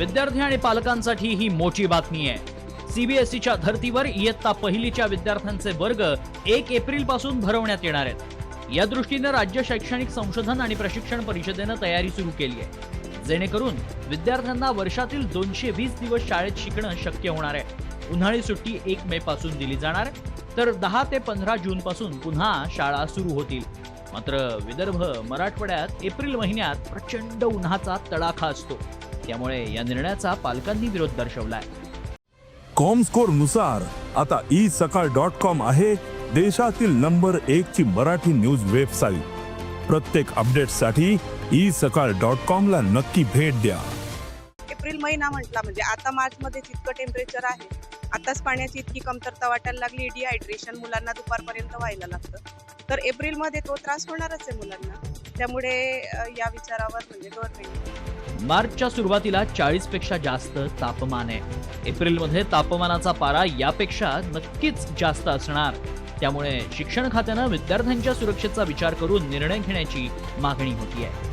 विद्यार्थी आणि पालकांसाठी ही मोठी बातमी आहे. सीबीएसईच्या धर्तीवर इयत्ता पहिलीच्या विद्यार्थ्यांचे वर्ग एक एप्रिलपासून भरवण्यात येणार आहेत. या दृष्टीनं राज्य शैक्षणिक संशोधन आणि प्रशिक्षण परिषदेनं तयारी सुरू केली आहे. जेणेकरून विद्यार्थ्यांना वर्षातील दोनशे वीस दिवस शाळेत शिकणं शक्य होणार आहे. उन्हाळी सुट्टी एक मे पासून दिली जाणार तर दहा ते पंधरा जून पासून पुन्हा शाळा सुरू होतील. मात्र विदर्भ मराठवाड्यात एप्रिल महिन्यात प्रचंड उन्हाचा तडाखा असतो. त्यामुळे या निर्णयाचा पालकांनी विरोध दर्शवलाय. कॉमस्कोरनुसार आता ई सकाळ डॉट कॉम आहे देशातील नंबर एक ची मराठी न्यूज वेबसाईट. प्रत्येक अपडेटसाठी ई सकाळ डॉट कॉम ला नक्की भेट द्या. एप्रिल महिना म्हटला म्हणजे आता मार्चमध्ये इतकं टेम्परेचर आहे. आताच पाण्याची इतकी कमतरता वाटायला लागली डिहायड्रेशन मुलांना दुपारपर्यंत व्हायला लागतं. तर एप्रिलमध्ये तो त्रास होणारच आहे मुलांना. त्यामुळे या विचारावर म्हणजे गव्हर्नमेंट मार्चच्या सुरुवातीला चाळीसपेक्षा जास्त तापमान आहे. एप्रिलमध्ये तापमानाचा पारा यापेक्षा नक्कीच जास्त असणार. त्यामुळे शिक्षण खात्यानं विद्यार्थ्यांच्या सुरक्षेचा विचार करून निर्णय घेण्याची मागणी होती आहे